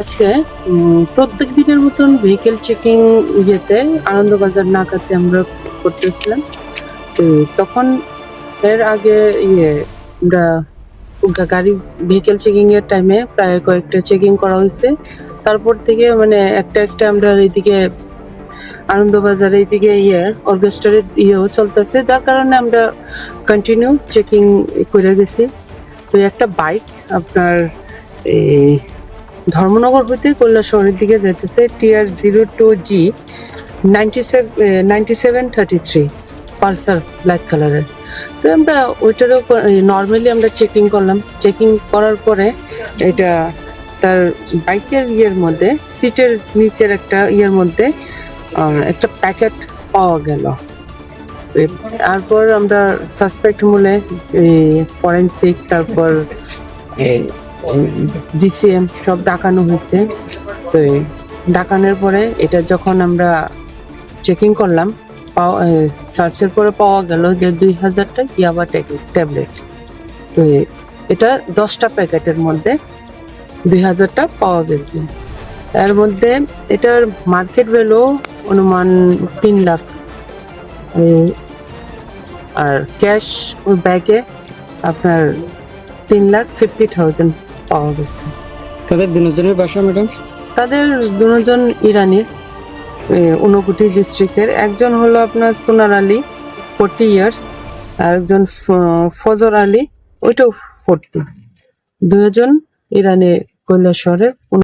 আজকে প্রত্যেক দিনের মতন ভেহিকেল চেকিং ইয়েতে আনন্দবাজার নাকাতে আমরা করতেছিলাম। তো তখন এর আগে ইয়ে আমরা গাড়ি ভেহিকেল চেকিং এর টাইমে প্রায় কয়েকটা চেকিং করা হয়েছে। তারপর থেকে মানে একটা একটা আমরা এইদিকে আনন্দবাজার এইদিকে ইয়ে অর্কেস্ট্রারের ইয়েও চলতেছে। যার কারণে আমরা কন্টিনিউ চেকিং করে গেছি। তো একটা বাইক আপনার এই ধর্মনগর হইতে কল্যাণ শহরের দিকে যেতেছে TR zero two G ninety seven thirty three, Pulsar black কালারের। তো আমরা ওইটারও নর্মালি আমরা চেকিং করলাম। চেকিং করার পরে এটা তার বাইকের ইয়ের মধ্যে, সিটের নিচের একটা ইয়ের মধ্যে একটা প্যাকেট পাওয়া গেল। তারপর আমরা সাসপেক্ট মূলে ফরেন্সিক তারপর ডিসিএম সব ডাকানো হয়েছে। তো ডাকানোর পরে এটা যখন আমরা চেকিং করলাম সার্চের পরে পাওয়া গেল যে দুই হাজারটা ইয়াবা ট্যাবলেট তো এটা দশটা প্যাকেটের মধ্যে দুই হাজারটা পাওয়া গেছে। এর মধ্যে এটার মার্কেট ভ্যালু অনুমান তিন লাখ। আর ক্যাশ ব্যাগে আপনার তিন লাখ ফিফটি থাউজেন্ড পাওয়া গেছে। তাদের দুজনের বাসা ম্যাডাম? তাদের দুজন ইরানির ঊনকোটি ডিস্ট্রিক্টের একজন হলো আপনার সোনার আলী ফোর্টি ইয়ার্স আর একজন ফজর আলী ওইটাও ফোর্টি দুজন ইরানি কৈলাসহরের